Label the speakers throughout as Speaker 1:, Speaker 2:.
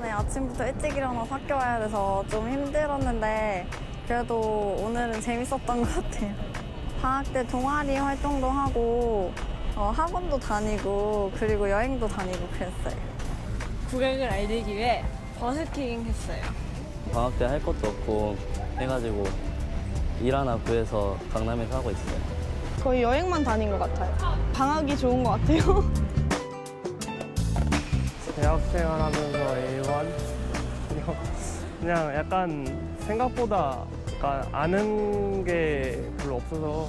Speaker 1: 아침부터 일찍 일어나서 학교 와야 돼서 좀 힘들었는데 그래도 오늘은 재밌었던 것 같아요. 방학 때 동아리 활동도 하고 어, 학원도 다니고 그리고 여행도 다니고 그랬어요.
Speaker 2: 국악을 알리기 위해 버스킹 했어요.
Speaker 3: 방학 때 할 것도 없고 해가지고 일 하나 구해서 강남에서 하고 있어요.
Speaker 4: 거의 여행만 다닌 것 같아요. 방학이 좋은 것 같아요.
Speaker 5: 대학생활 하면서 그냥 약간 생각보다 약간 아는 게 별로 없어서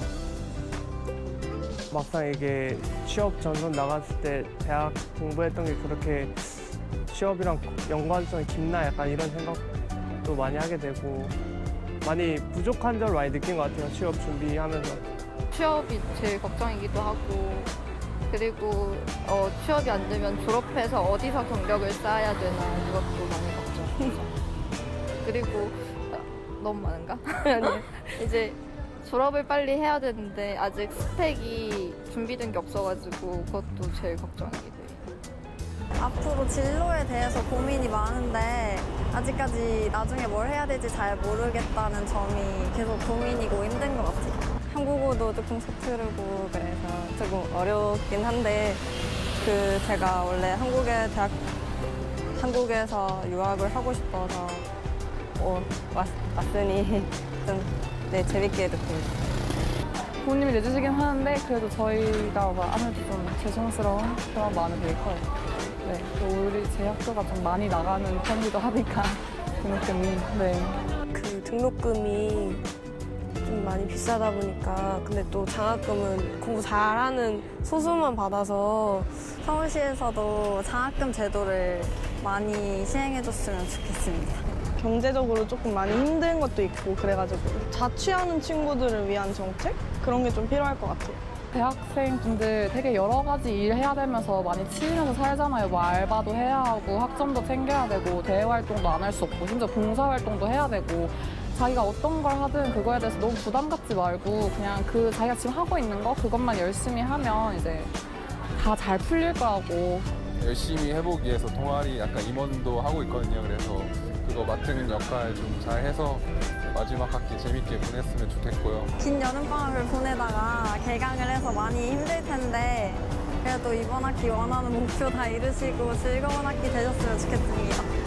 Speaker 5: 막상 이게 취업 전선 나갔을 때 대학 공부했던 게 그렇게 취업이랑 연관성이 깊나 약간 이런 생각도 많이 하게 되고 많이 부족한 점을 많이 느낀 것 같아요 취업 준비하면서
Speaker 6: 취업이 제일 걱정이기도 하고 그리고 어, 취업이 안 되면 졸업해서 어디서 경력을 쌓아야 되나 이것도 많이 걱정이죠. 그리고 아, 너무 많은가? 아니요. 이제 졸업을 빨리 해야 되는데 아직 스펙이 준비된 게 없어가지고 그것도 제일 걱정이기도 해요.
Speaker 1: 앞으로 진로에 대해서 고민이 많은데 아직까지 나중에 뭘 해야 될지 잘 모르겠다는 점이 계속 고민이고 힘든 것 같아요. 한국어도 조금 서투르고 그래서 조금 어렵긴 한데 그 제가 원래 한국에 대학 한국에서 유학을 하고 싶어서 어, 왔, 왔으니 좀 네, 재밌게 듣고 있어요.
Speaker 7: 부모님이 내주시긴 하는데 그래도 저희가 막 아무래도 좀 죄송스러운 그런 마음이 되게 커요. 네, 또 우리 제 학교가 좀 많이 나가는 편이기도 하니까 등록금이 네.
Speaker 4: 그 등록금이 좀 많이 비싸다 보니까 근데 또 장학금은 공부 잘하는 소수만 받아서
Speaker 1: 서울시에서도 장학금 제도를 많이 시행해줬으면 좋겠습니다.
Speaker 4: 경제적으로 조금 많이 힘든 것도 있고 그래가지고 자취하는 친구들을 위한 정책 그런 게 좀 필요할 것 같아요.
Speaker 7: 대학생 분들 되게 여러 가지 일 해야 되면서 많이 치이면서 살잖아요. 뭐 알바도 해야 하고 학점도 챙겨야 되고 대외 활동도 안 할 수 없고 심지어 봉사 활동도 해야 되고 자기가 어떤 걸 하든 그거에 대해서 너무 부담 갖지 말고 그냥 그 자기가 지금 하고 있는 거 그것만 열심히 하면 이제 다 잘 풀릴 거라고
Speaker 8: 열심히 해보기 위해서 동아리 약간 임원도 하고 있거든요. 그래서 그거 맡은 역할 좀 잘 해서 마지막 학기 재밌게 보냈으면 좋겠고요.
Speaker 1: 긴 여름방학을 보내다가 개강을 해서 많이 힘들 텐데 그래도 이번 학기 원하는 목표 다 이루시고 즐거운 학기 되셨으면 좋겠습니다.